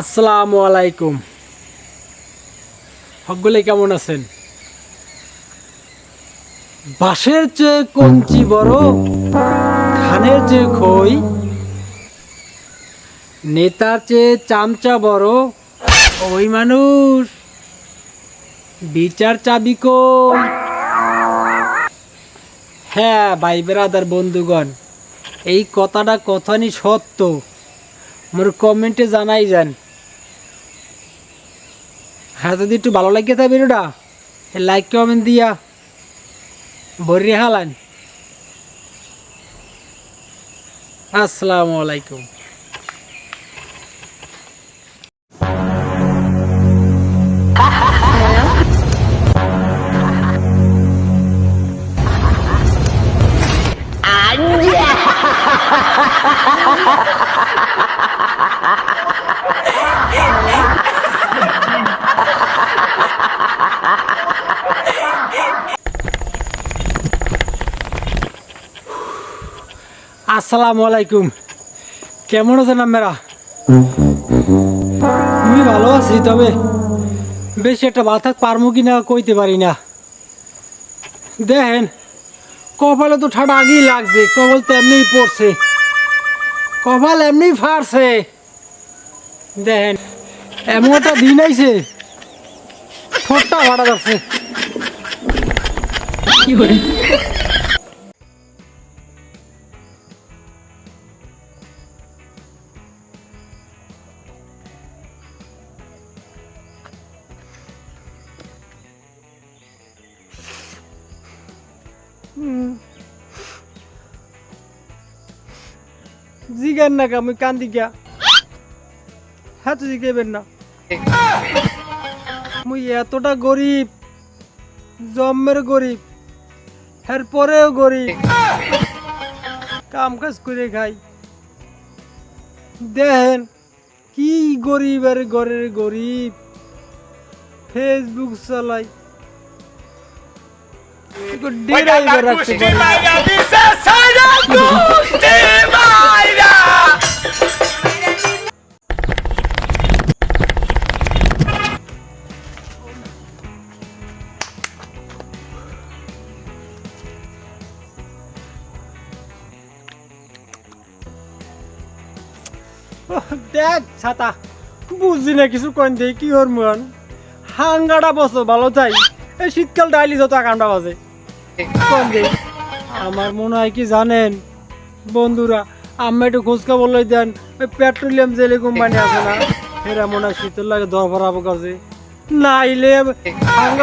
আসসালামু আলাইকুম। সকলে কেমন আছেন? বাঁশের চেয়ে কঞ্চি বড়, ধানের চেয়ে খই, নেতার চেয়ে চামচা বড়, ওই মানুষ। বিচার চাবি কই? হ্যাঁ ভাই বেরাদার, বন্ধুগণ, এই কথাটা কথানি সত্য। মোর কমেন্টে জানাই যান। হ্যাঁ যদি একটু ভালো লাগে থাকে ভিডিওটা লাইক কমেন্ট দিয়া। ভরি হালান। আসসালামু আলাইকুম। আসসালামু আলাইকুম। কেমন আছেন আপনারা? আমি ভালো আছি, তবে বেশি একটা বাতা পারব কি না কইতে পারি না। দেখেন, কপালে তো ঠাডা আগেই লাগছে, কপাল তো এমনিই পড়ছে। কপাল এমনি ফাড়ছে দেখেন, এমন একটা দিন আইছে, ঠোঁটটা ভাড়া যাচ্ছে। কি করে জিগান না আমি কান্দি গিয়া। হ্যাঁ তো জিগাইবেন না। মুই এতটা গরিব জন্মের গরিব এর পরেও গরিব। কাম কাজ করে খাই। দেখেন কি গরিব আর ঘরের গরিব। ফেসবুক চালাই। দেখ ছাতা বুঝছি না কিছু কইন দেই কি হর মন হাঙ্গাটা বসো ভালো চাই। এই শীতকাল ডাইলি যত আকামটা বাজে। আমার মনে হয় কি জানেন? বন্ধুরা আমি একটু খোঁজকা বলে দেন। ওই পেট্রোলিয়াম জেলে কোম্পানি আছে না? এরা মনে হয় শীতের লাগে দর ভরাবো কাছে। নাইলে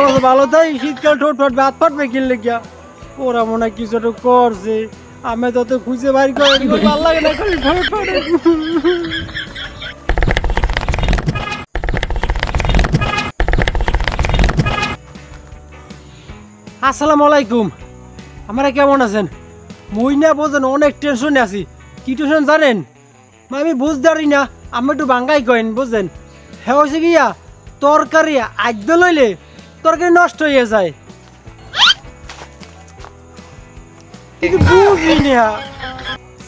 বসে ভালো তাই শীতকাল ঠোঁট ঠোঁট বাদ ফাটবে কিনলে গিয়া। ওরা মনে হয় কিছু একটা করছে। আমি তত খুঁজে বাড়ি করে ভালো লাগে না আসসালামু আলাইকুম। আমরা কেমন আছেন? মুই না বোঝেন অনেক টেনশনে আছি। কি টেনশন জানেন? আমি বুঝতে পারি না আমি একটু বাঙ্গাই কইন বুঝলেন হ্যাঁ হয়েছে গিয়া তরকারি আদ্য লইলে তরকারি নষ্ট হয়ে যায়। বুঝি না।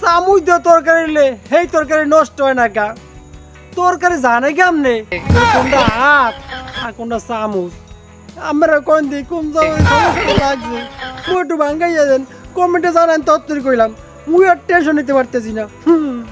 চামুচ দিয়ে তরকারি নিলে সেই তরকারি নষ্ট হয় না গা। তরকারি জানে কেমনে? কোনটা হাত আর কোনটা চামচ? আমরা কোন দিক, কোন সমস্যা লাগছে একটু ভাঙ্গাইয়া দেন কমেন্টে জানান, তত্তর কইলাম। মুই আর টেনশন নিতে পারতেছি না। হুম।